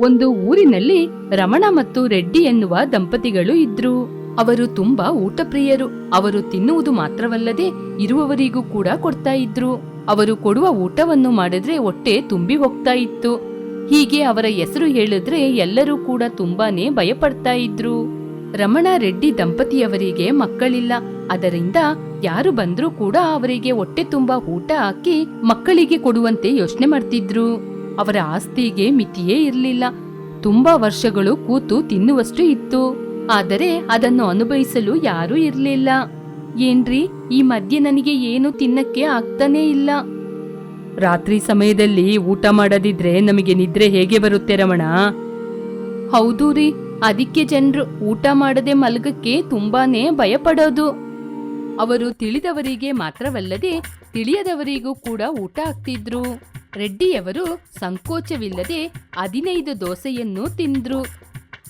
ಒಂದು ಊರಿನಲ್ಲಿ ರಮಣ ಮತ್ತು ರೆಡ್ಡಿ ಎನ್ನುವ ದಂಪತಿಗಳು ಇದ್ರು. ಅವರು ತುಂಬಾ ಊಟಪ್ರಿಯರು. ಅವರು ತಿನ್ನುವುದು ಮಾತ್ರವಲ್ಲದೆ ಇರುವವರಿಗೂ ಕೂಡ ಕೊಡ್ತಾ ಇದ್ರು. ಅವರು ಕೊಡುವ ಊಟವನ್ನು ಮಾಡಿದ್ರೆ ಹೊಟ್ಟೆ ತುಂಬಿ ಹೋಗ್ತಾ ಇತ್ತು. ಹೀಗೆ ಅವರ ಹೆಸರು ಹೇಳಿದ್ರೆ ಎಲ್ಲರೂ ಕೂಡ ತುಂಬಾನೇ ಭಯಪಡ್ತಾ ಇದ್ರು. ರಮಣ ರೆಡ್ಡಿ ದಂಪತಿಯವರಿಗೆ ಮಕ್ಕಳಿಲ್ಲ. ಅದರಿಂದ ಯಾರು ಬಂದ್ರೂ ಕೂಡ ಅವರಿಗೆ ಹೊಟ್ಟೆ ತುಂಬಾ ಊಟ ಹಾಕಿ ಮಕ್ಕಳಿಗೆ ಕೊಡುವಂತೆ ಯೋಚನೆ ಮಾಡ್ತಿದ್ರು. ಅವರ ಆಸ್ತಿಗೆ ಮಿತಿಯೇ ಇರಲಿಲ್ಲ. ತುಂಬಾ ವರ್ಷಗಳು ಕೂತು ತಿನ್ನುವಷ್ಟು ಇತ್ತು. ಆದರೆ ಅದನ್ನು ಅನುಭವಿಸಲು ಯಾರೂ ಇರಲಿಲ್ಲ. ಏನ್ರಿ, ಈ ಮಧ್ಯೆ ನನಗೆ ಏನು ತಿನ್ನಕ್ಕೆ ಆಗ್ತಾನೇ ಇಲ್ಲ. ರಾತ್ರಿ ಸಮಯದಲ್ಲಿ ಊಟ ಮಾಡದಿದ್ರೆ ನಮಗೆ ನಿದ್ರೆ ಹೇಗೆ ಬರುತ್ತೆ ರಮಣ? ಹೌದು ರೀ, ಅದಕ್ಕೆ ಜನರು ಊಟ ಮಾಡದೆ ಮಲಗಕ್ಕೆ ತುಂಬಾನೇ ಭಯಪಡೋದು. ಅವರು ತಿಳಿದವರಿಗೆ ಮಾತ್ರವಲ್ಲದೆ ತಿಳಿಯದವರಿಗೂ ಕೂಡ ಊಟ ಹಾಕ್ತಿದ್ರು. ರೆಡ್ಡಿಯವರು ಸಂಕೋಚವಿಲ್ಲದೆ ಹದಿನೈದು ದೋಸೆಯನ್ನು ತಿಂದ್ರು.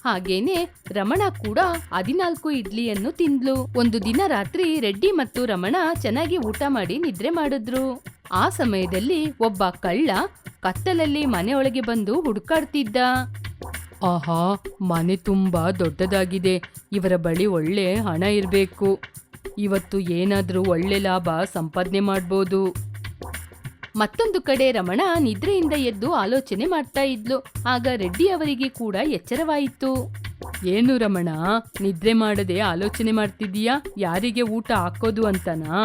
ಹಾಗೇನೆ ರಮಣ ಕೂಡ ಹದಿನಾಲ್ಕು ಇಡ್ಲಿಯನ್ನು ತಿಂದ್ಲು. ಒಂದು ದಿನ ರಾತ್ರಿ ರೆಡ್ಡಿ ಮತ್ತು ರಮಣ ಚೆನ್ನಾಗಿ ಊಟ ಮಾಡಿ ನಿದ್ರೆ ಮಾಡಿದ್ರು. ಆ ಸಮಯದಲ್ಲಿ ಒಬ್ಬ ಕಳ್ಳ ಕತ್ತಲಲ್ಲಿ ಮನೆಯೊಳಗೆ ಬಂದು ಹುಡುಕಾಡ್ತಿದ್ದ. ಆಹಾ, ಮನೆ ತುಂಬಾ ದೊಡ್ಡದಾಗಿದೆ. ಇವರ ಬಳಿ ಒಳ್ಳೆ ಹಣ ಇರಬೇಕು. ಇವತ್ತು ಏನಾದರೂ ಒಳ್ಳೆ ಲಾಭ ಸಂಪಾದನೆ ಮಾಡ್ಬೋದು. ಮತ್ತೊಂದು ಕಡೆ ರಮಣ ನಿದ್ರೆಯಿಂದ ಎದ್ದು ಆಲೋಚನೆ ಮಾಡ್ತಾ ಇದ್ಲು. ಆಗ ರೆಡ್ಡಿ ಅವರಿಗೆ ಕೂಡ ಎಚ್ಚರವಾಯಿತು. ಏನು ರಮಣ, ನಿದ್ರೆ ಮಾಡದೆ ಆಲೋಚನೆ ಮಾಡ್ತಿದ್ದೀಯಾ? ಯಾರಿಗೆ ಊಟ ಹಾಕೋದು ಅಂತನಾ?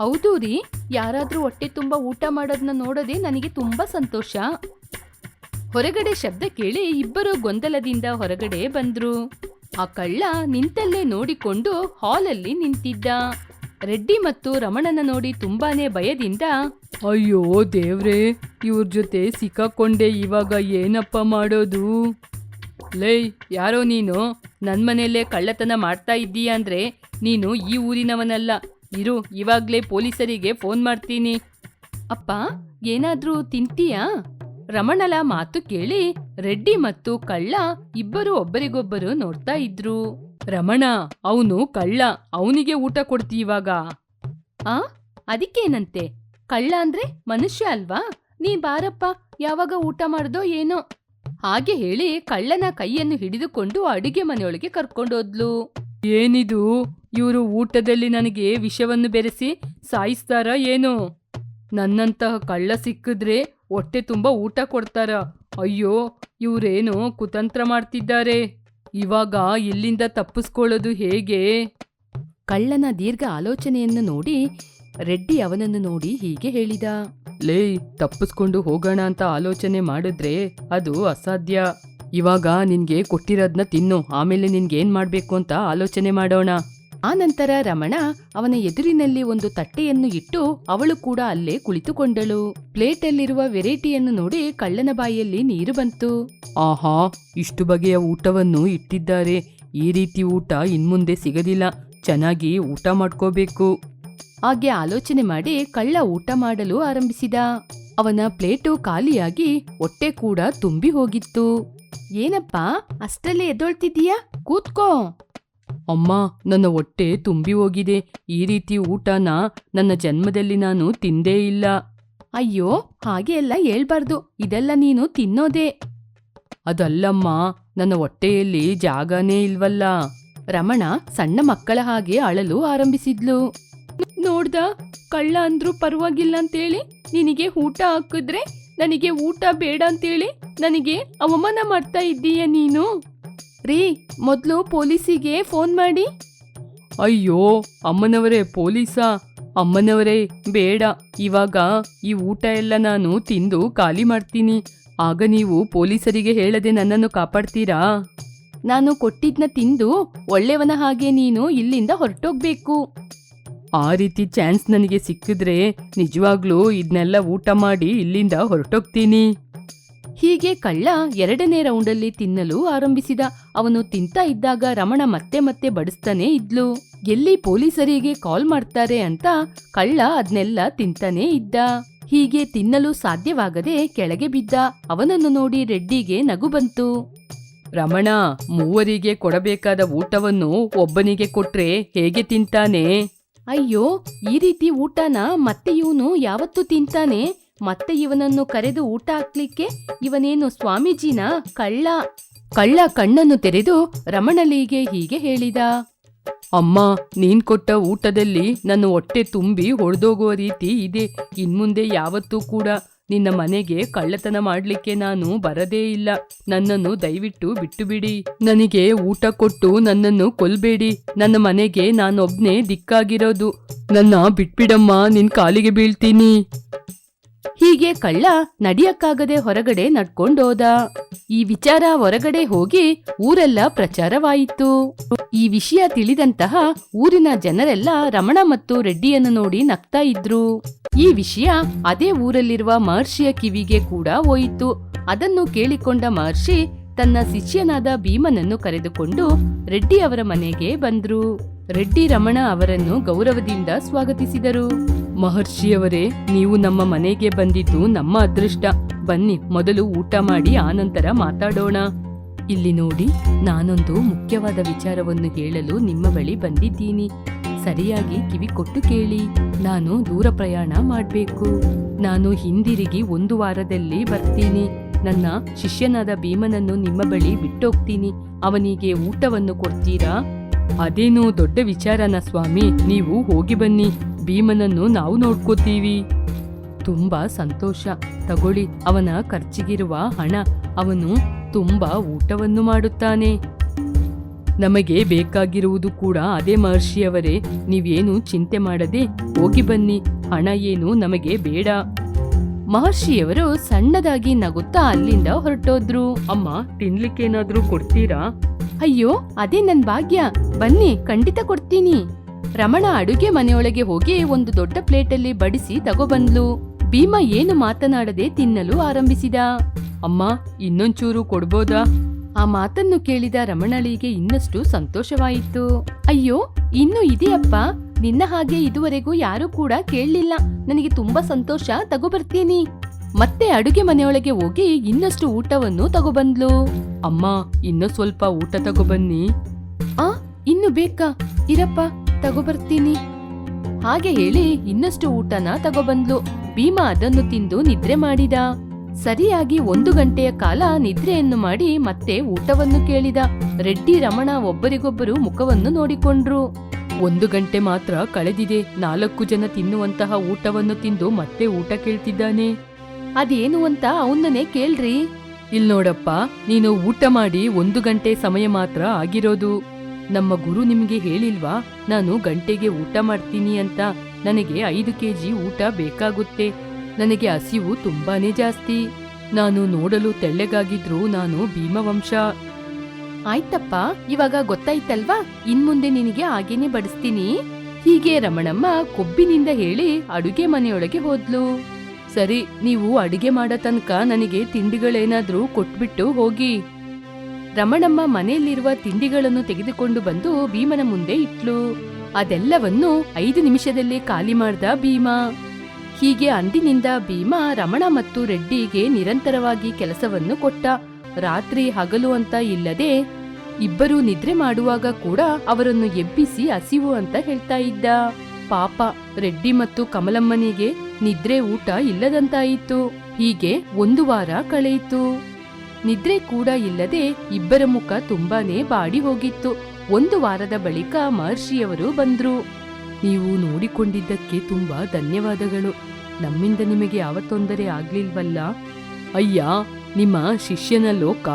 ಹೌದು ರೀ, ಯಾರಾದ್ರೂ ಹೊಟ್ಟೆ ತುಂಬಾ ಊಟ ಮಾಡೋದನ್ನ ನೋಡದೆ ನನಗೆ ತುಂಬಾ ಸಂತೋಷ. ಹೊರಗಡೆ ಶಬ್ದ ಕೇಳಿ ಇಬ್ಬರು ಗೊಂದಲದಿಂದ ಹೊರಗಡೆ ಬಂದ್ರು. ಆ ಕಳ್ಳ ನಿಂತಲ್ಲೇ ನೋಡಿಕೊಂಡು ಹಾಲಲ್ಲಿ ನಿಂತಿದ್ದ. ರೆಡ್ಡಿ ಮತ್ತು ರಮಣನ ನೋಡಿ ತುಂಬಾನೇ ಭಯದಿಂದ, ಅಯ್ಯೋ ದೇವ್ರೇ, ಇವ್ರ ಜೊತೆ ಸಿಕ್ಕಾಕೊಂಡೆ ಇವಾಗ ಏನಪ್ಪ ಮಾಡೋದು? ಲೇ, ಯಾರೋ ನೀನು? ನನ್ನ ಮನೆಯಲ್ಲೇ ಕಳ್ಳತನ ಮಾಡ್ತಾ ಇದ್ದೀಯ ಅಂದ್ರೆ ನೀನು ಈ ಊರಿನವನಲ್ಲ. ಇರು, ಇವಾಗ್ಲೇ ಪೊಲೀಸರಿಗೆ ಫೋನ್ ಮಾಡ್ತೀನಿ. ಅಪ್ಪ, ಏನಾದ್ರೂ ತಿಂತೀಯಾ? ರಮಣಲ ಮಾತು ಕೇಳಿ ರೆಡ್ಡಿ ಮತ್ತು ಕಳ್ಳ ಇಬ್ಬರು ಒಬ್ಬರಿಗೊಬ್ಬರು ನೋಡ್ತಾ ಇದ್ರು. ರಮಣ, ಅವನು ಕಳ್ಳ, ಅವನಿಗೆ ಊಟ ಕೊಡ್ತಿ ಇವಾಗ. ಆ, ಅದಕ್ಕೇನಂತೆ? ಕಳ್ಳ ಅಂದ್ರೆ ಮನುಷ್ಯ ಅಲ್ವಾ? ನೀ ಬಾರಪ್ಪ, ಯಾವಾಗ ಊಟ ಮಾಡ್ದೋ ಏನೋ. ಹಾಗೆ ಹೇಳಿ ಕಳ್ಳನ ಕೈಯನ್ನು ಹಿಡಿದುಕೊಂಡು ಅಡುಗೆ ಮನೆಯೊಳಗೆ ಕರ್ಕೊಂಡೋದ್ಲು ಏನಿದು? ಇವರು ಊಟದಲ್ಲಿ ನನಗೆ ವಿಷವನ್ನು ಬೆರೆಸಿ ಸಾಯಿಸ್ತಾರ ಏನು. ನನ್ನಂತಹ ಕಳ್ಳ ಸಿಕ್ಕಿದ್ರೆ ಹೊಟ್ಟೆ ತುಂಬ ಊಟ ಕೊಡ್ತಾರ. ಅಯ್ಯೋ, ಇವರೇನು ಕುತಂತ್ರ ಮಾಡ್ತಿದ್ದಾರೆ. ಇವಾಗ ಇಲ್ಲಿಂದ ತಪ್ಪಿಸ್ಕೊಳ್ಳೋದು ಹೇಗೆ? ಕಳ್ಳನ ದೀರ್ಘ ಆಲೋಚನೆಯನ್ನು ನೋಡಿ ರೆಡ್ಡಿ ಅವನನ್ನು ನೋಡಿ ಹೀಗೆ ಹೇಳಿದ. ಲೇ, ತಪ್ಪಿಸ್ಕೊಂಡು ಹೋಗೋಣ ಅಂತ ಆಲೋಚನೆ ಮಾಡಿದ್ರೆ ಅದು ಅಸಾಧ್ಯ. ಇವಾಗ ನಿನ್ಗೆ ಕೊಟ್ಟಿರೋದನ್ನ ತಿನ್ನು, ಆಮೇಲೆ ನಿನ್ಗೇನ್ ಮಾಡ್ಬೇಕು ಅಂತ ಆಲೋಚನೆ ಮಾಡೋಣ. ಆ ನಂತರ ರಮಣ ಅವನ ಎದುರಿನಲ್ಲಿ ಒಂದು ತಟ್ಟೆಯನ್ನು ಇಟ್ಟು ಅವಳು ಕೂಡ ಅಲ್ಲೇ ಕುಳಿತುಕೊಂಡಳು. ಪ್ಲೇಟಲ್ಲಿರುವ ವೆರೈಟಿಯನ್ನು ನೋಡಿ ಕಳ್ಳನ ಬಾಯಲ್ಲಿ ನೀರು ಬಂತು. ಆಹಾ ಇಷ್ಟು ಬಗೆಯ ಊಟವನ್ನು ಇಟ್ಟಿದ್ದಾರೆ. ಈ ರೀತಿ ಊಟ ಇನ್ಮುಂದೆ ಸಿಗದಿಲ್ಲ. ಚೆನ್ನಾಗಿ ಊಟ ಮಾಡ್ಕೋಬೇಕು. ಹಾಗೆ ಆಲೋಚನೆ ಮಾಡಿ ಕಳ್ಳ ಊಟ ಮಾಡಲು ಆರಂಭಿಸಿದ. ಅವನ ಪ್ಲೇಟು ಖಾಲಿಯಾಗಿ ಹೊಟ್ಟೆ ಕೂಡ ತುಂಬಿ ಹೋಗಿತ್ತು. ಏನಪ್ಪಾ ಅಷ್ಟಲ್ಲೇ ಎದ್ದೊಳ್ತಿದ್ದೀಯಾ? ಕೂತ್ಕೋ. ಅಮ್ಮ ನನ್ನ ಹೊಟ್ಟೆ ತುಂಬಿ ಹೋಗಿದೆ. ಈ ರೀತಿ ಊಟನ ನನ್ನ ಜನ್ಮದಲ್ಲಿ ನಾನು ತಿಂದೇ ಇಲ್ಲ. ಅಯ್ಯೋ ಹಾಗೆ ಎಲ್ಲ ಹೇಳ್ಬಾರ್ದು. ಇದೆಲ್ಲ ನೀನು ತಿನ್ನೋದೇ. ಅದಲ್ಲಮ್ಮ ನನ್ನ ಹೊಟ್ಟೆಯಲ್ಲಿ ಜಾಗನೇ ಇಲ್ವಲ್ಲ. ರಮಣ ಸಣ್ಣ ಮಕ್ಕಳ ಹಾಗೆ ಅಳಲು ಆರಂಭಿಸಿದ್ಲು. ನೋಡ್ದ ಕಳ್ಳ ಅಂದ್ರೂ ಪರವಾಗಿಲ್ಲ ಅಂತೇಳಿ ನಿನಗೆ ಊಟ ಹಾಕಿದ್ರೆ ನನಗೆ ಊಟ ಬೇಡ ಅಂತೇಳಿ? ನನಗೆ ಅವಮಾನ ಮಾಡ್ತಾ ಇದ್ದೀಯ ನೀನು? ರೀ ಮೊದಲು ಪೊಲೀಸಿಗೆ ಫೋನ್ ಮಾಡಿ. ಅಯ್ಯೋ ಅಮ್ಮನವರೇ ಪೊಲೀಸಾ? ಅಮ್ಮನವರೇ ಬೇಡ. ಇವಾಗ ಈ ಊಟ ಎಲ್ಲ ನಾನು ತಿಂದು ಖಾಲಿ ಮಾಡ್ತೀನಿ. ಆಗ ನೀವು ಪೊಲೀಸರಿಗೆ ಹೇಳದೆ ನನ್ನನ್ನು ಕಾಪಾಡ್ತೀರಾ? ನಾನು ಕೊಟ್ಟಿದ್ನ ತಿಂದು ಒಳ್ಳೆಯವನ ಹಾಗೆ ನೀನು ಇಲ್ಲಿಂದ ಹೊರಟೋಗ್ಬೇಕು. ಆ ರೀತಿ ಚಾನ್ಸ್ ನನಗೆ ಸಿಕ್ಕಿದ್ರೆ ನಿಜವಾಗ್ಲೂ ಇದನ್ನೆಲ್ಲ ಊಟ ಮಾಡಿ ಇಲ್ಲಿಂದ ಹೊರಟೋಗ್ತೀನಿ. ಹೀಗೆ ಕಳ್ಳ ಎರಡನೇ ರೌಂಡಲ್ಲಿ ತಿನ್ನಲು ಆರಂಭಿಸಿದ. ಅವನು ತಿಂತಾ ಇದ್ದಾಗ ರಮಣ ಮತ್ತೆ ಮತ್ತೆ ಬಡಿಸ್ತಾನೆ ಇದ್ಲು. ಎಲ್ಲಿ ಪೊಲೀಸರಿಗೆ ಕಾಲ್ ಮಾಡ್ತಾರೆ ಅಂತ ಕಳ್ಳ ಅದ್ನೆಲ್ಲ ತಿಂತಾನೇ ಇದ್ದ. ಹೀಗೆ ತಿನ್ನಲು ಸಾಧ್ಯವಾಗದೆ ಕೆಳಗೆ ಬಿದ್ದ. ಅವನನ್ನು ನೋಡಿ ರೆಡ್ಡಿಗೆ ನಗು ಬಂತು. ರಮಣ ಮೂವರಿಗೆ ಕೊಡಬೇಕಾದ ಊಟವನ್ನು ಒಬ್ಬನಿಗೆ ಕೊಟ್ರೆ ಹೇಗೆ ತಿಂತಾನೆ? ಅಯ್ಯೋ ಈ ರೀತಿ ಊಟನ ಮತ್ತೆ ಇವನು ಯಾವತ್ತು ತಿಂತಾನೆ? ಮತ್ತೆ ಇವನನ್ನು ಕರೆದು ಊಟ ಹಾಕ್ಲಿಕ್ಕೆ ಇವನೇನು ಸ್ವಾಮೀಜಿನ ಕಳ್ಳ ಕಳ್ಳ ಕಣ್ಣನ್ನು ತೆರೆದು ರಮಣಲಿಗೆ ಹೀಗೆ ಹೇಳಿದ, ಅಮ್ಮ, ನೀನ್ ಕೊಟ್ಟ ಊಟದಲ್ಲಿ ನನ್ನ ಹೊಟ್ಟೆ ತುಂಬಿ ಹೊಡೆದೋಗುವ ರೀತಿ ಇದೆ. ಇನ್ಮುಂದೆ ಯಾವತ್ತೂ ಕೂಡ ನಿನ್ನ ಮನೆಗೆ ಕಳ್ಳತನ ಮಾಡ್ಲಿಕ್ಕೆ ನಾನು ಬರದೇ ಇಲ್ಲ. ನನ್ನನ್ನು ದಯವಿಟ್ಟು ಬಿಟ್ಟು ಬಿಡಿ ನನಗೆ ಊಟ ಕೊಟ್ಟು ನನ್ನನ್ನು ಕೊಲ್ಬೇಡಿ. ನನ್ನ ಮನೆಗೆ ನಾನೊಬ್ನೇ ದಿಕ್ಕಾಗಿರೋದು. ನನ್ನ ಬಿಟ್ಬಿಡಮ್ಮ, ನಿನ್ ಕಾಲಿಗೆ ಬೀಳ್ತೀನಿ. ಹೀಗೆ ಕಳ್ಳ ನಡಿಯಕ್ಕಾಗದೆ ಹೊರಗಡೆ ನಡ್ಕೊಂಡೋದ. ಈ ವಿಚಾರ ಹೊರಗಡೆ ಹೋಗಿ ಊರೆಲ್ಲ ಪ್ರಚಾರವಾಯಿತು. ಈ ವಿಷಯ ತಿಳಿದಂತಹ ಊರಿನ ಜನರೆಲ್ಲ ರಮಣ ಮತ್ತು ರೆಡ್ಡಿಯನ್ನು ನೋಡಿ ನಗ್ತಾ ಇದ್ರು. ಈ ವಿಷಯ ಅದೇ ಊರಲ್ಲಿರುವ ಮಹರ್ಷಿಯ ಕಿವಿಗೆ ಕೂಡ ಹೋಯಿತು. ಅದನ್ನು ಕೇಳಿಕೊಂಡ ಮಹರ್ಷಿ ತನ್ನ ಶಿಷ್ಯನಾದ ಭೀಮನನ್ನು ಕರೆದುಕೊಂಡು ರೆಡ್ಡಿ ಅವರ ಮನೆಗೆ ಬಂದ್ರು. ರೆಡ್ಡಿ ರಮಣ ಅವರನ್ನು ಗೌರವದಿಂದ ಸ್ವಾಗತಿಸಿದರು. ಮಹರ್ಷಿಯವರೇ, ನೀವು ನಮ್ಮ ಮನೆಗೆ ಬಂದಿದ್ದು ನಮ್ಮ ಅದೃಷ್ಟ. ಬನ್ನಿ, ಮೊದಲು ಊಟ ಮಾಡಿ, ಆನಂತರ ಮಾತಾಡೋಣ. ಇಲ್ಲಿ ನೋಡಿ, ನಾನೊಂದು ಮುಖ್ಯವಾದ ವಿಚಾರವನ್ನು ಹೇಳಲು ನಿಮ್ಮ ಬಳಿ ಬಂದಿದ್ದೀನಿ. ಸರಿಯಾಗಿ ಕಿವಿ ಕೊಟ್ಟು ಕೇಳಿ. ನಾನು ದೂರ ಪ್ರಯಾಣ ಮಾಡಬೇಕು. ನಾನು ಹಿಂದಿರುಗಿ ಒಂದು ವಾರದಲ್ಲಿ ಬರ್ತೀನಿ. ನನ್ನ ಶಿಷ್ಯನಾದ ಭೀಮನನ್ನು ನಿಮ್ಮ ಬಳಿ ಬಿಟ್ಟೋಗ್ತೀನಿ. ಅವನಿಗೆ ಊಟವನ್ನು ಕೊಡ್ತೀರಾ? ಅದೇನು ದೊಡ್ಡ ವಿಚಾರನ ಸ್ವಾಮಿ, ನೀವು ಹೋಗಿ ಬನ್ನಿ. ಭೀಮನನ್ನು ನಾವು ನೋಡ್ಕೋತೀವಿ. ತುಂಬಾ ಸಂತೋಷ. ತಗೊಳ್ಳಿ, ಅವನ ಖರ್ಚಿಗಿರುವ ಹಣ. ಅವನು ತುಂಬಾ ಊಟವನ್ನು ಮಾಡುತ್ತಾನೆ. ನಮಗೆ ಬೇಕಾಗಿರುವುದು ಕೂಡ ಅದೇ ಮಹರ್ಷಿಯವರೇ. ನೀವೇನು ಚಿಂತೆ ಮಾಡದೆ ಹೋಗಿ ಬನ್ನಿ. ಹಣ ಏನು ನಮಗೆ ಬೇಡ. ಮಹರ್ಷಿಯವರು ಸಣ್ಣದಾಗಿ ನಗುತ್ತಾ ಅಲ್ಲಿಂದ ಹೊರಟೋದ್ರು. ಅಮ್ಮ, ತಿನ್ಲಿಕ್ಕೇನಾದ್ರೂ ಕೊಡ್ತೀರಾ? ಅಯ್ಯೋ, ಅದೇ ನನ್ ಭಾಗ್ಯ. ಬನ್ನಿ, ಖಂಡಿತ ಕೊಡ್ತೀನಿ. ರಮಣ ಅಡುಗೆ ಮನೆಯೊಳಗೆ ಹೋಗಿ ಒಂದು ದೊಡ್ಡ ಪ್ಲೇಟಲ್ಲಿ ಬಡಿಸಿ ತಗೊಬಂದ್ಲು. ಭೀಮ ಏನು ಮಾತನಾಡದೆ ತಿನ್ನಲು ಆರಂಭಿಸಿದ. ಅಮ್ಮ, ಇನ್ನೊಂಚೂರು ಕೊಡ್ಬೋದಾ? ಆ ಮಾತನ್ನು ಕೇಳಿದ ರಮಣಳಿಗೆ ಇನ್ನಷ್ಟು ಸಂತೋಷವಾಯಿತು. ಅಯ್ಯೋ, ಇನ್ನು ಇದೆಯಪ್ಪ? ನಿನ್ನ ಹಾಗೆ ಇದುವರೆಗೂ ಯಾರೂ ಕೂಡ ಕೇಳಲಿಲ್ಲ. ನನಗೆ ತುಂಬಾ ಸಂತೋಷ ತಗೋಬರ್ತೀನಿ ಮತ್ತೆ ಅಡುಗೆ ಮನೆಯೊಳಗೆ ಹೋಗಿ ಇನ್ನಷ್ಟು ಊಟವನ್ನು ತಗೊಬಂದ್ಲು. ಅಮ್ಮ, ಇನ್ನೂ ಸ್ವಲ್ಪ ಊಟ ತಗೊಬನ್ನಿ. ಆ, ಇನ್ನು ಬೇಕಾ? ಇರಪ್ಪ. ತಗೊಬರ್ತೀನಿ. ಹಾಗೆ ಹೇಳಿ ಇನ್ನಷ್ಟು ಊಟನ ತಗೊಬಂದ್ಲು. ಭೀಮಾ ಅದನ್ನು ತಿಂದು ನಿದ್ರೆ ಮಾಡಿದ. ಸರಿಯಾಗಿ ಒಂದು ಗಂಟೆಯ ಕಾಲ ನಿದ್ರೆಯನ್ನು ಮಾಡಿ ಮತ್ತೆ ಊಟವನ್ನು ಕೇಳಿದ. ರೆಡ್ಡಿ, ರಮಣ ಒಬ್ಬರಿಗೊಬ್ಬರು ಮುಖವನ್ನು ನೋಡಿಕೊಂಡ್ರು. ಒಂದು ಗಂಟೆ ಮಾತ್ರ ಕಳೆದಿದೆ. ನಾಲ್ಕು ಜನ ತಿನ್ನುವಂತಹ ಊಟವನ್ನು ತಿಂದು ಮತ್ತೆ ಊಟ ಕೇಳ್ತಿದ್ದಾನೆ. ಅದೇನು ಅಂತ ಅವನನ್ನೇ ಕೇಳ್ರಿ. ಇಲ್ ನೋಡಪ್ಪ ನೀನು ಊಟ ಮಾಡಿ ಒಂದು ಗಂಟೆ ಸಮಯ ಮಾತ್ರ ಆಗಿರೋದು. ನಮ್ಮ ಗುರು ನಿಮಗೆ ಹೇಳಿಲ್ವಾ? ನಾನು ಗಂಟೆಗೆ ಊಟ ಮಾಡ್ತೀನಿ ಅಂತ. ನನಗೆ ಐದು ಕೆಜಿ ಊಟ ಬೇಕಾಗುತ್ತೆ. ನನಗೆ ಹಸಿವು ತುಂಬಾನೇ ಜಾಸ್ತಿ. ನಾನು ನೋಡಲು ತೆಳ್ಳೆಗಾಗಿದ್ರು ನಾನು ಭೀಮವಂಶ. ಆಯ್ತಪ್ಪ, ಇವಾಗ ಗೊತ್ತಾಯ್ತಲ್ವಾ? ಇನ್ಮುಂದೆ ನಿನಗೆ ಹಾಗೇನೆ ಬಡಿಸ್ತೀನಿ. ಹೀಗೆ ರಮಣಮ್ಮ ಕೊಬ್ಬಿನಿಂದ ಹೇಳಿ ಅಡುಗೆ ಮನೆಯೊಳಗೆ ಹೋದ್ಲು. ಸರಿ, ನೀವು ಅಡುಗೆ ಮಾಡೋ ತನಕ ನನಗೆ ತಿಂಡಿಗಳೇನಾದ್ರೂ ಕೊಟ್ಬಿಟ್ಟು ಹೋಗಿ. ರಮಣಮ್ಮ ಮನೆಯಲ್ಲಿರುವ ತಿಂಡಿಗಳನ್ನು ತೆಗೆದುಕೊಂಡು ಬಂದು ಭೀಮನ ಮುಂದೆ ಇಟ್ಲು. ಅದೆಲ್ಲವನ್ನು ಐದು ನಿಮಿಷದಲ್ಲಿ ಖಾಲಿ ಮಾಡ್ದ ಭೀಮ. ಹೀಗೆ ಅಂದಿನಿಂದ ಭೀಮ ರಮಣ ಮತ್ತು ರೆಡ್ಡಿಗೆ ನಿರಂತರವಾಗಿ ಕೆಲಸವನ್ನು ಕೊಟ್ಟ. ರಾತ್ರಿ ಹಗಲು ಅಂತ ಇಲ್ಲದೆ ಇಬ್ಬರು ನಿದ್ರೆ ಮಾಡುವಾಗ ಕೂಡ ಅವರನ್ನು ಎಬ್ಬಿಸಿ ಹಸಿವು ಅಂತ ಹೇಳ್ತಾ ಇದ್ದ. ಪಾಪ ರೆಡ್ಡಿ ಮತ್ತು ಕಮಲಮ್ಮನಿಗೆ ನಿದ್ರೆ ಊಟ ಇಲ್ಲದಂತಾಯಿತು. ಹೀಗೆ ಒಂದು ವಾರ ಕಳೆಯಿತು. ನಿದ್ರೆ ಕೂಡ ಇಲ್ಲದೆ ಇಬ್ಬರ ಮುಖ ತುಂಬಾನೇ ಬಾಡಿ ಹೋಗಿತ್ತು. ಒಂದು ವಾರದ ಬಳಿಕ ಮಹರ್ಷಿಯವರು ಬಂದ್ರು. ನೀವು ನೋಡಿಕೊಂಡಿದ್ದಕ್ಕೆ ತುಂಬಾ ಧನ್ಯವಾದಗಳು. ನಮ್ಮಿಂದ ನಿಮಗೆ ಯಾವ ತೊಂದರೆ ಆಗ್ಲಿಲ್ವಲ್ಲ? ಅಯ್ಯ, ನಿಮ್ಮ ಶಿಷ್ಯನ ಲೋಕ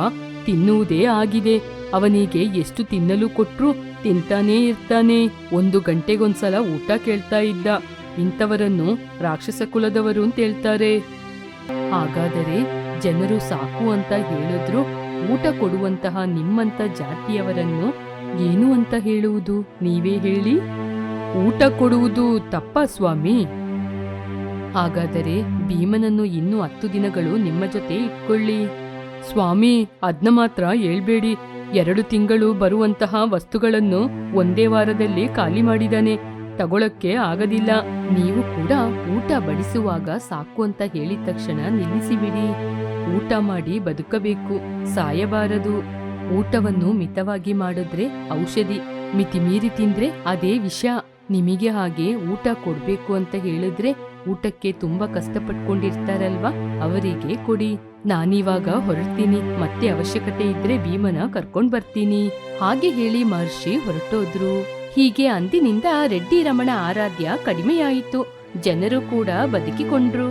ತಿನ್ನುವುದೇ ಆಗಿದೆ. ಅವನಿಗೆ ಎಷ್ಟು ತಿನ್ನಲು ಕೊಟ್ರು ತಿಂತಾನೇ ಇರ್ತಾನೆ. ಒಂದು ಗಂಟೆಗೊಂದ್ಸಲ ಊಟ ಕೇಳ್ತಾ ಇದ್ದ. ಇಂಥವರನ್ನು ರಾಕ್ಷಸ ಕುಲದವರು ಅಂತ ಹೇಳ್ತಾರೆ. ಹಾಗಾದರೆ ಜನರು ಸಾಕು ಅಂತ ಹೇಳಿದ್ರು, ಊಟ ಕೊಡುವಂತಹ ನಿಮ್ಮಂತ ಜಾತಿಯವರನ್ನು ಏನು ಅಂತ ಹೇಳುವುದು? ನೀವೇ ಹೇಳಿ. ಊಟ ಕೊಡುವುದು ತಪ್ಪ ಸ್ವಾಮಿ. ಹಾಗಾದರೆ ಭೀಮನನ್ನು ಇನ್ನು ಹತ್ತು ದಿನಗಳು ನಿಮ್ಮ ಜೊತೆ ಇಟ್ಕೊಳ್ಳಿ. ಸ್ವಾಮಿ, ಅದ್ನ ಮಾತ್ರ ಹೇಳ್ಬೇಡಿ. ಎರಡು ತಿಂಗಳು ಬರುವಂತಹ ವಸ್ತುಗಳನ್ನು ಒಂದೇ ವಾರದಲ್ಲಿ ಖಾಲಿ ಮಾಡಿದಾನೆ ತಗೊಳಕ್ಕೆ ಆಗದಿಲ್ಲ. ನೀವು ಕೂಡ ಊಟ ಬಡಿಸುವಾಗ ಸಾಕು ಅಂತ ಹೇಳಿದ ತಕ್ಷಣ ನಿಲ್ಲಿಸಿಬಿಡಿ. ಊಟ ಮಾಡಿ ಬದುಕಬೇಕು. ಸಾಯಬಾರದು. ಊಟವನ್ನು ಮಿತವಾಗಿ ಮಾಡಿದ್ರೆ ಔಷಧಿ. ಮಿತಿ ಮೀರಿ ತಿಂದ್ರೆ ಅದೇ ವಿಷ. ನಿಮಗೆ ಹಾಗೆ ಊಟ ಕೊಡ್ಬೇಕು ಅಂತ ಹೇಳಿದ್ರೆ ಊಟಕ್ಕೆ ತುಂಬಾ ಕಷ್ಟಪಟ್ಕೊಂಡಿರ್ತಾರಲ್ವಾ? ಅವರಿಗೆ ಕೊಡಿ. ನಾನಿವಾಗ ಹೊರಡ್ತೀನಿ. ಮತ್ತೆ ಅವಶ್ಯಕತೆ ಇದ್ರೆ ಭೀಮನ ಕರ್ಕೊಂಡ್ ಬರ್ತೀನಿ. ಹಾಗೆ ಹೇಳಿ ಮಹರ್ಷಿ ಹೊರಟೋದ್ರು. ಹೀಗೆ ಅಂದಿನಿಂದ ರೆಡ್ಡಿ ರಮಣ ಆರಾಧ್ಯ ಕಡಿಮೆಯಾಯಿತು. ಜನರು ಕೂಡ ಬದುಕಿಕೊಂಡ್ರು.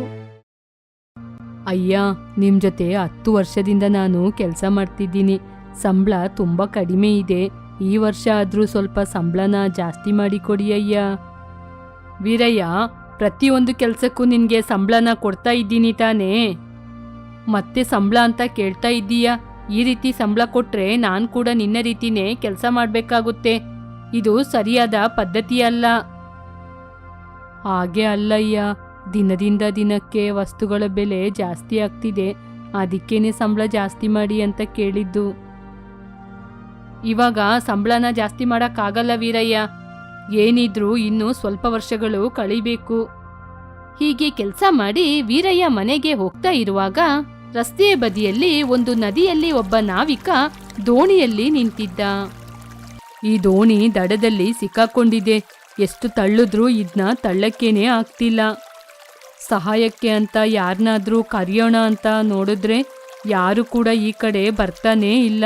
ಅಯ್ಯ, ನಿಮ್ ಜೊತೆ ಹತ್ತು ವರ್ಷದಿಂದ ನಾನು ಕೆಲಸ ಮಾಡ್ತಿದ್ದೀನಿ. ಸಂಬಳ ತುಂಬಾ ಕಡಿಮೆ ಇದೆ. ಈ ವರ್ಷ ಆದ್ರೂ ಸ್ವಲ್ಪ ಸಂಬಳನ ಜಾಸ್ತಿ ಮಾಡಿ ಕೊಡಿ ಅಯ್ಯ. ವೀರಯ್ಯ, ಪ್ರತಿಯೊಂದು ಕೆಲಸಕ್ಕೂ ನಿನ್ಗೆ ಸಂಬಳನ ಕೊಡ್ತಾ ಇದ್ದೀನಿ ತಾನೇ? ಮತ್ತೆ ಸಂಬಳ ಅಂತ ಕೇಳ್ತಾ ಇದ್ದೀಯಾ? ಈ ರೀತಿ ಸಂಬಳ ಕೊಟ್ರೆ ನಾನು ಕೂಡ ನಿನ್ನ ರೀತಿನೇ ಕೆಲಸ ಮಾಡ್ಬೇಕಾಗುತ್ತೆ. ಇದು ಸರಿಯಾದ ಪದ್ಧತಿಯಲ್ಲ. ಹಾಗೆ ಅಲ್ಲಯ್ಯ, ದಿನದಿಂದ ದಿನಕ್ಕೆ ವಸ್ತುಗಳ ಬೆಲೆ ಜಾಸ್ತಿ ಆಗ್ತಿದೆ. ಅದಕ್ಕೇನೆ ಸಂಬಳ ಜಾಸ್ತಿ ಮಾಡಿ ಅಂತ ಕೇಳಿದ್ದು. ಇವಾಗ ಸಂಬಳನ ಜಾಸ್ತಿ ಮಾಡೋಕ್ಕಾಗಲ್ಲ ವೀರಯ್ಯ. ಏನಿದ್ರೂ ಇನ್ನು ಸ್ವಲ್ಪ ವರ್ಷಗಳು ಕಳಿಬೇಕು. ಹೀಗೆ ಕೆಲಸ ಮಾಡಿ ವೀರಯ್ಯ ಮನೆಗೆ ಹೋಗ್ತಾ ಇರುವಾಗ ರಸ್ತೆಯ ಬದಿಯಲ್ಲಿ ಒಂದು ನದಿಯಲ್ಲಿ ಒಬ್ಬ ನಾವಿಕ ದೋಣಿಯಲ್ಲಿ ನಿಂತಿದ್ದ. ಈ ದೋಣಿ ದಡದಲ್ಲಿ ಸಿಕ್ಕಾಕೊಂಡಿದೆ. ಎಷ್ಟು ತಳ್ಳಿದ್ರೂ ಇದನ್ನ ತಳ್ಳಕ್ಕೇನೆ ಆಗ್ತಿಲ್ಲ. ಸಹಾಯಕ್ಕೆ ಅಂತ ಯಾರನ್ನಾದ್ರೂ ಕರೆಯೋಣ ಅಂತ ನೋಡಿದ್ರೆ ಯಾರು ಕೂಡ ಈ ಕಡೆ ಬರ್ತಾನೇ ಇಲ್ಲ.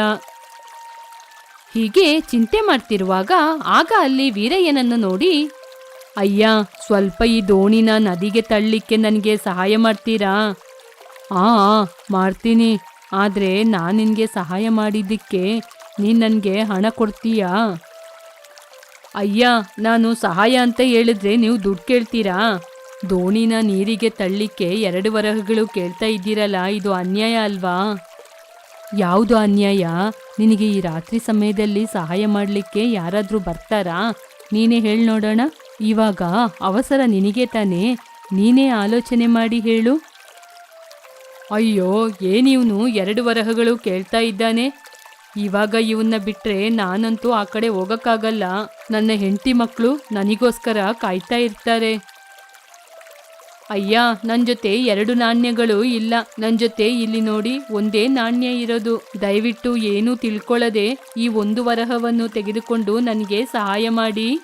ಹೀಗೆ ಚಿಂತೆ ಮಾಡ್ತಿರುವಾಗ ಆಗ ಅಲ್ಲಿ ವೀರಯ್ಯನನ್ನು ನೋಡಿ ಅಯ್ಯ ಸ್ವಲ್ಪ ಈ ದೋಣಿನ ನದಿಗೆ ತಳ್ಳಿಕ್ಕೆ ನನಗೆ ಸಹಾಯ ಮಾಡ್ತೀರಾ? ಆ, ಮಾಡ್ತೀನಿ. ಆದರೆ ನಾನು ನಿನಗೆ ಸಹಾಯ ಮಾಡಿದ್ದಕ್ಕೆ ನೀನು ನನಗೆ ಹಣ ಕೊಡ್ತೀಯಾ? ಅಯ್ಯ, ನಾನು ಸಹಾಯ ಅಂತ ಹೇಳಿದ್ರೆ ನೀವು ದುಡ್ಡು ಕೇಳ್ತೀರಾ? ದೋಣಿನ ನೀರಿಗೆ ತಳ್ಳಿಕ್ಕೆ ಎರಡು ವರಹಗಳು ಕೇಳ್ತಾ ಇದ್ದೀರಲ್ಲ, ಇದು ಅನ್ಯಾಯ ಅಲ್ವಾ? ಯಾವುದು ಅನ್ಯಾಯ? ನಿನಗೆ ಈ ರಾತ್ರಿ ಸಮಯದಲ್ಲಿ ಸಹಾಯ ಮಾಡಲಿಕ್ಕೆ ಯಾರಾದರೂ ಬರ್ತಾರಾ? ನೀನೇ ಹೇಳಿ ನೋಡೋಣ. ಇವಾಗ ಅವಸರ ನಿನಗೆ ತಾನೇ. ನೀನೇ ಆಲೋಚನೆ ಮಾಡಿ ಹೇಳು. ಅಯ್ಯೋ ಏನಿವನು ಎರಡು ವರಹಗಳು ಕೇಳ್ತಾ ಇದ್ದಾನೆ. ಇವಾಗ ಇವನ್ನ ಬಿಟ್ರೆ ನಾನಂತೂ ಆ ಕಡೆ ಹೋಗಕ್ಕಾಗಲ್ಲ. ನನ್ನ ಹೆಂಡತಿ ಮಕ್ಕಳು ನನಗೋಸ್ಕರ ಕಾಯ್ತಾ ಇರ್ತಾರೆ. ಅಯ್ಯ ನನ್ನ ಜೊತೆ ಎರಡು ನಾಣ್ಯಗಳು ಇಲ್ಲ. ನನ್ನ ಜೊತೆ ಇಲ್ಲಿ ನೋಡಿ ಒಂದೇ ನಾಣ್ಯ ಇರೋದು. ದಯವಿಟ್ಟು ಏನೂ ತಿಳ್ಕೊಳ್ಳದೆ ಈ ಒಂದು ವರಹವನ್ನು ತೆಗೆದುಕೊಂಡು ನನಗೆ ಸಹಾಯ ಮಾಡಿ.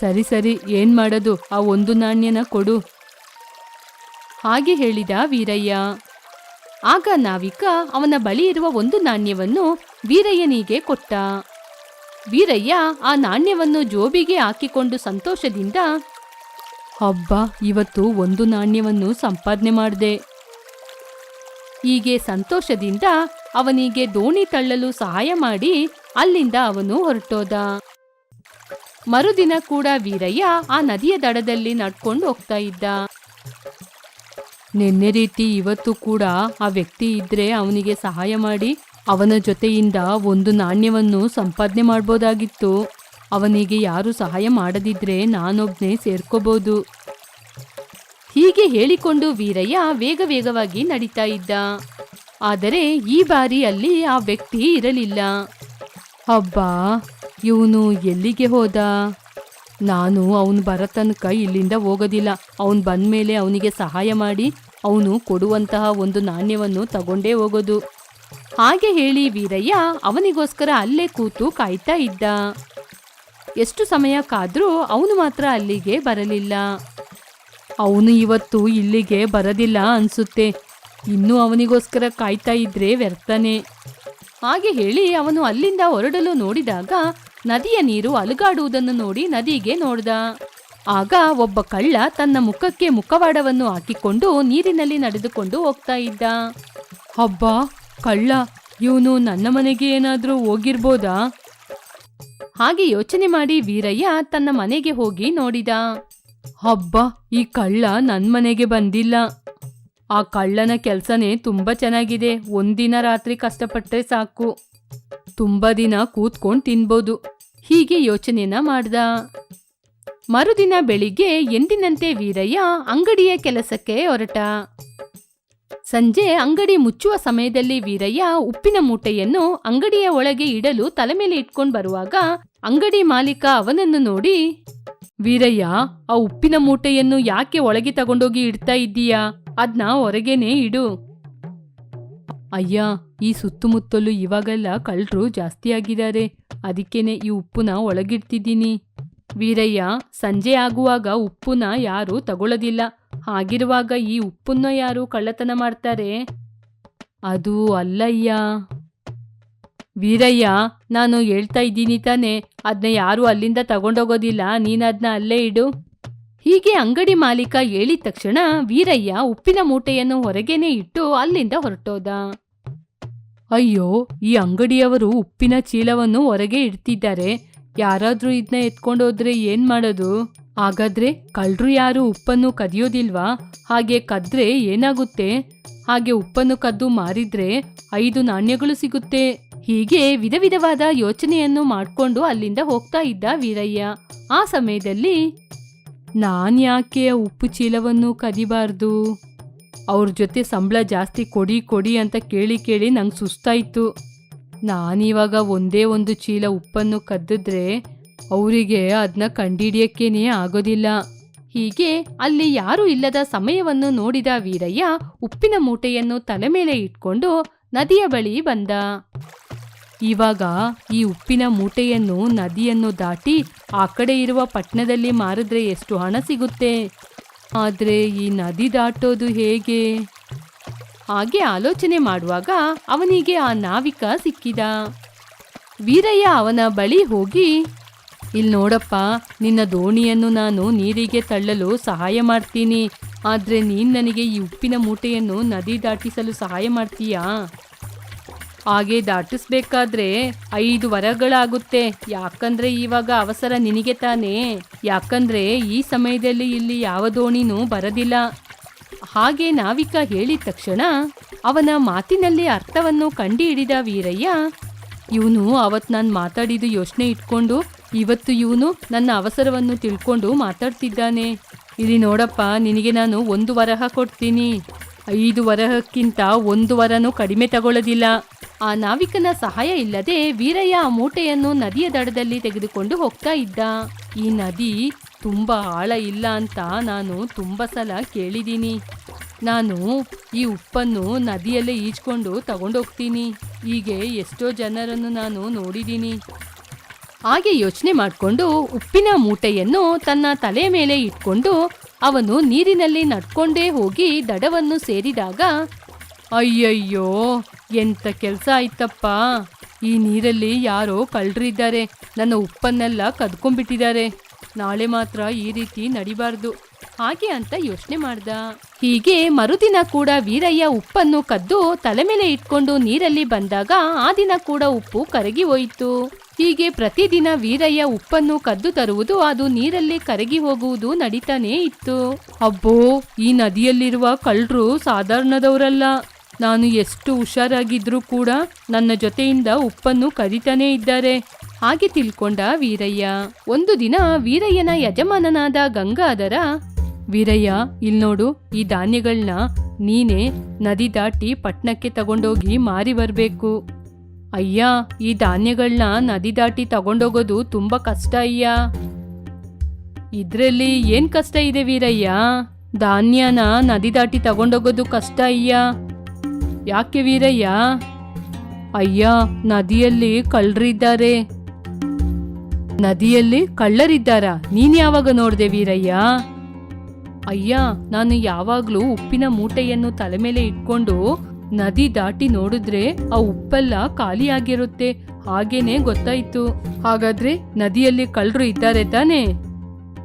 ಸರಿ ಸರಿ, ಏನ್ ಮಾಡೋದು? ಆ ಒಂದು ನಾಣ್ಯನ ಕೊಡು. ಹಾಗೆ ಹೇಳಿದ ವೀರಯ್ಯ. ಆಗ ನಾವಿಕ ಅವನ ಬಳಿ ಇರುವ ಒಂದು ನಾಣ್ಯವನ್ನು ವೀರಯ್ಯನಿಗೆ ಕೊಟ್ಟ. ವೀರಯ್ಯ ಆ ನಾಣ್ಯವನ್ನು ಜೋಬಿಗೆ ಹಾಕಿಕೊಂಡು ಸಂತೋಷದಿಂದ ಹಬ್ಬ ಇವತ್ತು ಒಂದು ನಾಣ್ಯವನ್ನು ಸಂಪಾದನೆ ಮಾಡಿದೆ. ಹೀಗೆ ಸಂತೋಷದಿಂದ ಅವನಿಗೆ ದೋಣಿ ತಳ್ಳಲು ಸಹಾಯ ಮಾಡಿ ಅಲ್ಲಿಂದ ಅವನು ಹೊರಟೋದ. ಮರುದಿನ ಕೂಡ ವೀರಯ್ಯ ಆ ನದಿಯ ದಡದಲ್ಲಿ ನಡ್ಕೊಂಡು ಹೋಗ್ತಾ ಇದ್ದ. ನಿನ್ನೆ ರೀತಿ ಇವತ್ತು ಕೂಡ ಆ ವ್ಯಕ್ತಿ ಇದ್ರೆ ಅವನಿಗೆ ಸಹಾಯ ಮಾಡಿ ಅವನ ಜೊತೆಯಿಂದ ಒಂದು ನಾಣ್ಯವನ್ನು ಸಂಪಾದನೆ ಮಾಡ್ಬೋದಾಗಿತ್ತು. ಅವನಿಗೆ ಯಾರು ಸಹಾಯ ಮಾಡದಿದ್ರೆ ನಾನೊಬ್ನೇ ಸೇರ್ಕೋಬಹುದು ಹೀಗೆ ಹೇಳಿಕೊಂಡು ವೀರಯ್ಯ ವೇಗ ವೇಗವಾಗಿ ನಡೀತಾ ಇದ್ದ. ಆದರೆ ಈ ಬಾರಿ ಅಲ್ಲಿ ಆ ವ್ಯಕ್ತಿ ಇರಲಿಲ್ಲ. ಅಬ್ಬಾ, ಇವನು ಎಲ್ಲಿಗೆ ಹೋದ? ನಾನು ಅವನು ಬರೋ ತನಕ ಇಲ್ಲಿಂದ ಹೋಗೋದಿಲ್ಲ. ಅವನು ಬಂದ್ಮೇಲೆ ಅವನಿಗೆ ಸಹಾಯ ಮಾಡಿ ಅವನು ಕೊಡುವಂತಹ ಒಂದು ನಾಣ್ಯವನ್ನು ತಗೊಂಡೇ ಹೋಗೋದು. ಹಾಗೆ ಹೇಳಿ ವೀರಯ್ಯ ಅವನಿಗೋಸ್ಕರ ಅಲ್ಲೇ ಕೂತು ಕಾಯ್ತಾ ಇದ್ದ. ಎಷ್ಟು ಸಮಯ ಕಾದ್ರೂ ಅವನು ಮಾತ್ರ ಅಲ್ಲಿಗೆ ಬರಲಿಲ್ಲ. ಅವನು ಇವತ್ತು ಇಲ್ಲಿಗೆ ಬರದಿಲ್ಲ ಅನ್ಸುತ್ತೆ. ಇನ್ನೂ ಅವನಿಗೋಸ್ಕರ ಕಾಯ್ತಾ ಇದ್ರೆ ವ್ಯರ್ಥನೆ. ಹಾಗೆ ಹೇಳಿ ಅವನು ಅಲ್ಲಿಂದ ಹೊರಡಲು ನೋಡಿದಾಗ ನದಿಯ ನೀರು ಅಲುಗಾಡುವುದನ್ನು ನೋಡಿ ನದಿಗೆ ನೋಡ್ದ. ಆಗ ಒಬ್ಬ ಕಳ್ಳ ತನ್ನ ಮುಖಕ್ಕೆ ಮುಖವಾಡವನ್ನು ಹಾಕಿಕೊಂಡು ನೀರಿನಲ್ಲಿ ನಡೆದುಕೊಂಡು ಹೋಗ್ತಾ ಇದ್ದ. ಹಬ್ಬ ಕಳ್ಳ, ಇವನು ನನ್ನ ಮನೆಗೆ ಏನಾದರೂ ಹೋಗಿರ್ಬೋದಾ? ಹಾಗೆ ಯೋಚನೆ ಮಾಡಿ ವೀರಯ್ಯ ತನ್ನ ಮನೆಗೆ ಹೋಗಿ ನೋಡಿದ. ಹಬ್ಬ ಈ ಕಳ್ಳ ನನ್ನ ಮನೆಗೆ ಬಂದಿಲ್ಲ. ಆ ಕಳ್ಳನ ಕೆಲಸನೇ ತುಂಬಾ ಚೆನ್ನಾಗಿದೆ. ಒಂದಿನ ರಾತ್ರಿ ಕಷ್ಟಪಟ್ಟರೆ ಸಾಕು. ತುಂಬಾ ದಿನ ಕೂತ್ಕೊಂಡು ತಿನ್ಬೋದು. ಹೀಗೆ ಯೋಚನೆನ ಮಾಡ್ದ. ಮರುದಿನ ಬೆಳಿಗ್ಗೆ ಎಂದಿನಂತೆ ವೀರಯ್ಯ ಅಂಗಡಿಯ ಕೆಲಸಕ್ಕೆ ಹೊರಟ. ಸಂಜೆ ಅಂಗಡಿ ಮುಚ್ಚುವ ಸಮಯದಲ್ಲಿ ವೀರಯ್ಯ ಉಪ್ಪಿನ ಮೂಟೆಯನ್ನು ಅಂಗಡಿಯ ಒಳಗೆ ಇಡಲು ತಲೆ ಮೇಲೆ ಇಟ್ಕೊಂಡು ಬರುವಾಗ ಅಂಗಡಿ ಮಾಲೀಕ ಅವನನ್ನು ನೋಡಿ, ವೀರಯ್ಯ, ಆ ಉಪ್ಪಿನ ಮೂಟೆಯನ್ನು ಯಾಕೆ ಒಳಗೆ ತಗೊಂಡೋಗಿ ಇಡ್ತಾ ಇದ್ದೀಯಾ? ಅದ್ನ ಹೊರಗೇನೆ ಇಡು. ಅಯ್ಯ, ಈ ಸುತ್ತಮುತ್ತಲು ಇವಾಗೆಲ್ಲ ಕಳ್ಳರು ಜಾಸ್ತಿ ಆಗಿದ್ದಾರೆ. ಅದಕ್ಕೇನೆ ಈ ಉಪ್ಪುನ ಒಳಗಿಡ್ತಿದ್ದೀನಿ. ವೀರಯ್ಯ, ಸಂಜೆ ಆಗುವಾಗ ಉಪ್ಪುನ ಯಾರೂ ತಗೊಳ್ಳೋದಿಲ್ಲ ಹಾಗಿರುವಾಗ ಈ ಉಪ್ಪನ್ನ ಯಾರು ಕಳ್ಳತನ ಮಾಡ್ತಾರೆ? ಅದು ಅಲ್ಲಯ್ಯ. ವೀರಯ್ಯ, ನಾನು ಹೇಳ್ತಾ ಇದ್ದೀನಿ ತಾನೆ ಅದನ್ನ ಯಾರು ಅಲ್ಲಿಂದ ತಗೊಂಡೋಗೋದಿಲ್ಲ. ನೀನದ್ನ ಅಲ್ಲೇ ಇಡು. ಹೀಗೆ ಅಂಗಡಿ ಮಾಲೀಕ ಹೇಳಿದ ತಕ್ಷಣ ವೀರಯ್ಯ ಉಪ್ಪಿನ ಮೂಟೆಯನ್ನು ಹೊರಗೇನೆ ಇಟ್ಟು ಅಲ್ಲಿಂದ ಹೊರಟೋದ. ಅಯ್ಯೋ, ಈ ಅಂಗಡಿಯವರು ಉಪ್ಪಿನ ಚೀಲವನ್ನು ಹೊರಗೆ ಇಡ್ತಿದ್ದಾರೆ. ಯಾರಾದ್ರೂ ಇದನ್ನ ಎತ್ಕೊಂಡೋದ್ರೆ ಏನ್ ಮಾಡೋದು? ಹಾಗಾದ್ರೆ ಕಳ್ರು ಯಾರು ಉಪ್ಪನ್ನು ಕದಿಯೋದಿಲ್ವಾ? ಹಾಗೆ ಕದ್ರೆ ಏನಾಗುತ್ತೆ? ಹಾಗೆ ಉಪ್ಪನ್ನು ಕದ್ದು ಮಾರಿದ್ರೆ ಐದು ನಾಣ್ಯಗಳು ಸಿಗುತ್ತೆ. ಹೀಗೆ ವಿಧ ವಿಧವಾದ ಯೋಚನೆಯನ್ನು ಮಾಡ್ಕೊಂಡು ಅಲ್ಲಿಂದ ಹೋಗ್ತಾ ಇದ್ದ ವೀರಯ್ಯ. ಆ ಸಮಯದಲ್ಲಿ, ನಾನ್ಯಾಕೆ ಉಪ್ಪು ಚೀಲವನ್ನು ಕದಿಬಾರ್ದು? ಅವ್ರ ಜೊತೆ ಸಂಬಳ ಜಾಸ್ತಿ ಕೊಡಿ ಕೊಡಿ ಅಂತ ಕೇಳಿ ಕೇಳಿ ನಂಗೆ ಸುಸ್ತಾಯಿತು. ನಾನಿವಾಗ ಒಂದೇ ಒಂದು ಚೀಲ ಉಪ್ಪನ್ನು ಕದ್ದಿದ್ರೆ ಅವರಿಗೆ ಅದನ್ನ ಕಂಡಿಡಿಯೋಕ್ಕೇನೇ ಆಗೋದಿಲ್ಲ. ಹೀಗೆ ಅಲ್ಲಿ ಯಾರೂ ಇಲ್ಲದ ಸಮಯವನ್ನು ನೋಡಿದ ವೀರಯ್ಯ ಉಪ್ಪಿನ ಮೂಟೆಯನ್ನು ತಲೆ ಮೇಲೆ ಇಟ್ಕೊಂಡು ನದಿಯ ಬಳಿ ಬಂದ. ಇವಾಗ ಈ ಉಪ್ಪಿನ ಮೂಟೆಯನ್ನು ನದಿಯನ್ನು ದಾಟಿ ಆ ಕಡೆ ಇರುವ ಪಟ್ಟಣದಲ್ಲಿ ಮಾರಿದ್ರೆ ಎಷ್ಟು ಹಣ ಸಿಗುತ್ತೆ? ಆದ್ರೆ ಈ ನದಿ ದಾಟೋದು ಹೇಗೆ? ಹಾಗೆ ಆಲೋಚನೆ ಮಾಡುವಾಗ ಅವನಿಗೆ ಆ ನಾವಿಕ ಸಿಕ್ಕಿದ. ವೀರಯ್ಯ ಅವನ ಬಳಿ ಹೋಗಿ ಇಲ್ಲಿ ನೋಡಪ್ಪ, ನಿನ್ನ ದೋಣಿಯನ್ನು ನಾನು ನೀರಿಗೆ ತಳ್ಳಲು ಸಹಾಯ ಮಾಡ್ತೀನಿ. ಆದ್ರೆ ನೀನು ನನಗೆ ಈ ಉಪ್ಪಿನ ಮೂಟೆಯನ್ನು ನದಿ ದಾಟಿಸಲು ಸಹಾಯ ಮಾಡ್ತೀಯಾ? ಹಾಗೆ ದಾಟಿಸ್ಬೇಕಾದ್ರೆ ಐದು ವರಗಳಾಗುತ್ತೆ. ಯಾಕಂದ್ರೆ ಇವಾಗ ಅವಸರ ನಿನಗೆ ತಾನೇ. ಯಾಕಂದ್ರೆ ಈ ಸಮಯದಲ್ಲಿ ಇಲ್ಲಿ ಯಾವ ದೋಣಿನೂ ಬರದಿಲ್ಲ. ಹಾಗೆ ನಾವಿಕ ಹೇಳಿದ ತಕ್ಷಣ ಅವನ ಮಾತಿನಲ್ಲಿ ಅರ್ಥವನ್ನು ಕಂಡು ಹಿಡಿದ ವೀರಯ್ಯ, ಇವನು ಅವತ್ ನಾನು ಮಾತಾಡಿದ್ದು ಯೋಚನೆ ಇಟ್ಕೊಂಡು ಇವತ್ತು ಇವನು ನನ್ನ ಅವಸರವನ್ನು ತಿಳ್ಕೊಂಡು ಮಾತಾಡ್ತಿದ್ದಾನೆ. ಇಲ್ಲಿ ನೋಡಪ್ಪ, ನಿನಗೆ ನಾನು ಒಂದು ವರಹ ಕೊಡ್ತೀನಿ. ಐದು ವರಹಕ್ಕಿಂತ ಒಂದು ವರನೂ ಕಡಿಮೆ ತಗೊಳ್ಳೋದಿಲ್ಲ. ಆ ನಾವಿಕನ ಸಹಾಯ ಇಲ್ಲದೆ ವೀರಯ್ಯ ಆ ಮೂಟೆಯನ್ನು ನದಿಯ ದಡದಲ್ಲಿ ತೆಗೆದುಕೊಂಡು ಹೋಗ್ತಾ ಇದ್ದ. ಈ ನದಿ ತುಂಬಾ ಆಳ ಇಲ್ಲ ಅಂತ ನಾನು ತುಂಬ ಸಲ ಕೇಳಿದ್ದೀನಿ. ನಾನು ಈ ಉಪ್ಪನ್ನು ನದಿಯಲ್ಲೇ ಈಜ್ಕೊಂಡು ತಗೊಂಡೋಗ್ತೀನಿ. ಹೀಗೆ ಎಷ್ಟೋ ಜನರನ್ನು ನಾನು ನೋಡಿದ್ದೀನಿ. ಹಾಗೆ ಯೋಚನೆ ಮಾಡಿಕೊಂಡು ಉಪ್ಪಿನ ಮೂಟೆಯನ್ನು ತನ್ನ ತಲೆ ಮೇಲೆ ಇಟ್ಕೊಂಡು ಅವನು ನೀರಿನಲ್ಲಿ ನಡ್ಕೊಂಡೇ ಹೋಗಿ ದಡವನ್ನು ಸೇರಿದಾಗ, ಅಯ್ಯಯ್ಯೋ ಎಂತ ಕೆಲಸ ಆಯ್ತಪ್ಪ? ಈ ನೀರಲ್ಲಿ ಯಾರೋ ಕಳ್ರಿದ್ದಾರೆ ನನ್ನ ಉಪ್ಪನ್ನೆಲ್ಲ ಕದ್ಕೊಂಡ್ಬಿಟ್ಟಿದ್ದಾರೆ. ನಾಳೆ ಮಾತ್ರ ಈ ರೀತಿ ನಡಿಬಾರ್ದು. ಹಾಗೆ ಅಂತ ಯೋಚನೆ ಮಾಡ್ದ. ಹೀಗೆ ಮರುದಿನ ಕೂಡ ವೀರಯ್ಯ ಉಪ್ಪನ್ನು ಕದ್ದು ತಲೆ ಮೇಲೆ ಇಟ್ಕೊಂಡು ನೀರಲ್ಲಿ ಬಂದಾಗ ಆ ದಿನ ಕೂಡ ಉಪ್ಪು ಕರಗಿ ಹೋಯಿತು. ಹೀಗೆ ಪ್ರತಿದಿನ ವೀರಯ್ಯ ಉಪ್ಪನ್ನು ಕದ್ದು ತರುವುದು ಅದು ನೀರಲ್ಲಿ ಕರಗಿ ಹೋಗುವುದು ನಡೀತಾನೇ ಇತ್ತು. ಅಬ್ಬೋ, ಈ ನದಿಯಲ್ಲಿರುವ ಕಳ್ಳರು ಸಾಧಾರಣದವರಲ್ಲ. ನಾನು ಎಷ್ಟು ಹುಷಾರಾಗಿದ್ರೂ ಕೂಡ ನನ್ನ ಜೊತೆಯಿಂದ ಉಪ್ಪನ್ನು ಕರಿತಾನೇ ಇದ್ದಾರೆ. ಹಾಗೆ ತಿಳ್ಕೊಂಡ ವೀರಯ್ಯ. ಒಂದು ದಿನ ವೀರಯ್ಯನ ಯಜಮಾನನಾದ ಗಂಗಾಧರ, ವೀರಯ್ಯ, ಇಲ್ ನೋಡು, ಈ ಧಾನ್ಯಗಳನ್ನ ನೀನೇ ನದಿ ದಾಟಿ ಪಟ್ಟಣಕ್ಕೆ ತಗೊಂಡೋಗಿ ಮಾರಿ ಬರಬೇಕು. ಅಯ್ಯ, ಈ ಧಾನ್ಯಗಳನ್ನ ನದಿ ದಾಟಿ ತಗೊಂಡೋಗೋದು ತುಂಬಾ ಕಷ್ಟ ಅಯ್ಯ. ಇದ್ರಲ್ಲಿ ಏನ್ ಕಷ್ಟ ಇದೆ ವೀರಯ್ಯ? ಧಾನ್ಯನ ನದಿ ದಾಟಿ ತಗೊಂಡೋಗೋದು ಕಷ್ಟ ಅಯ್ಯ. ಯಾಕೆ ವೀರಯ್ಯ? ಅಯ್ಯ, ನದಿಯಲ್ಲಿ ಕಳ್ಳರಿದ್ದಾರೆ. ನದಿಯಲ್ಲಿ ಕಳ್ಳರಿದ್ದಾರ? ನೀನ್ ಯಾವಾಗ ನೋಡ್ದೆ ವೀರಯ್ಯ? ಅಯ್ಯ, ನಾನು ಯಾವಾಗ್ಲೂ ಉಪ್ಪಿನ ಮೂಟೆಯನ್ನು ತಲೆ ಮೇಲೆ ಇಟ್ಕೊಂಡು ನದಿ ದಾಟಿ ನೋಡಿದ್ರೆ ಆ ಉಪ್ಪೆಲ್ಲ ಖಾಲಿಯಾಗಿರುತ್ತೆ ಹಾಗೇನೆ ಗೊತ್ತಾಯ್ತು. ಹಾಗಾದ್ರೆ ನದಿಯಲ್ಲಿ ಕಳ್ಳರು ಇದ್ದಾರೆ ತಾನೇ?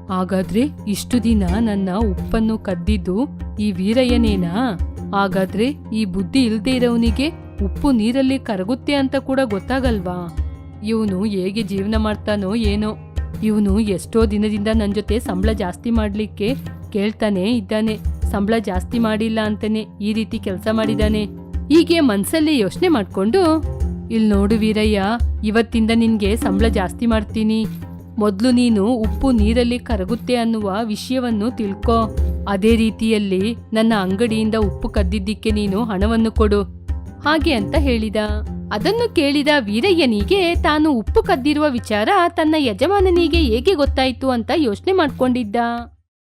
ಹಾಗಾದ್ರೆ ಇಷ್ಟು ದಿನ ನನ್ನ ಉಪ್ಪನ್ನು ಕದ್ದಿದ್ದು ಈ ವೀರಯ್ಯನೇನಾ? ಹಾಗಾದ್ರೆ ಈ ಬುದ್ಧಿ ಇಲ್ದೇ ಇರೋವನಿಗೆ ಉಪ್ಪು ನೀರಲ್ಲಿ ಕರಗುತ್ತೆ ಅಂತ ಕೂಡ ಗೊತ್ತಾಗಲ್ವಾ? ಇವನು ಹೇಗೆ ಜೀವನ ಮಾಡ್ತಾನೋ ಏನೋ. ಇವನು ಎಷ್ಟೋ ದಿನದಿಂದ ನನ್ನ ಜೊತೆ ಸಂಬಳ ಜಾಸ್ತಿ ಮಾಡಲಿಕ್ಕೆ ಕೇಳ್ತಾನೆ ಇದ್ದಾನೆ. ಸಂಬಳ ಜಾಸ್ತಿ ಮಾಡಿಲ್ಲ ಅಂತಾನೆ ಈ ರೀತಿ ಕೆಲಸ ಮಾಡಿದಾನೆ. ಹೀಗೆ ಮನ್ಸಲ್ಲಿ ಯೋಚನೆ ಮಾಡ್ಕೊಂಡು ಇಲ್ಲಿ ನೋಡು ವೀರಯ್ಯ, ಇವತ್ತಿಂದ ನಿನಗೆ ಸಂಬಳ ಜಾಸ್ತಿ ಮಾಡ್ತೀನಿ. ಮೊದಲು ನೀನು ಉಪ್ಪು ನೀರಲ್ಲಿ ಕರಗುತ್ತೆ ಅನ್ನುವ ವಿಷಯವನ್ನು ತಿಳ್ಕೊ. ಅದೇ ರೀತಿಯಲ್ಲಿ ನನ್ನ ಅಂಗಡಿಯಿಂದ ಉಪ್ಪು ಕದ್ದಿದ್ದಕ್ಕೆ ನೀನು ಹಣವನ್ನು ಕೊಡು. ಹಾಗೆ ಅಂತ ಹೇಳಿದ. ಅದನ್ನು ಕೇಳಿದ ವೀರಯ್ಯನಿಗೆ ತಾನು ಉಪ್ಪು ಕದ್ದಿರುವ ವಿಚಾರ ತನ್ನ ಯಜಮಾನನಿಗೆ ಹೇಗೆ ಗೊತ್ತಾಯಿತು ಅಂತ ಯೋಚನೆ ಮಾಡ್ಕೊಂಡಿದ್ದ.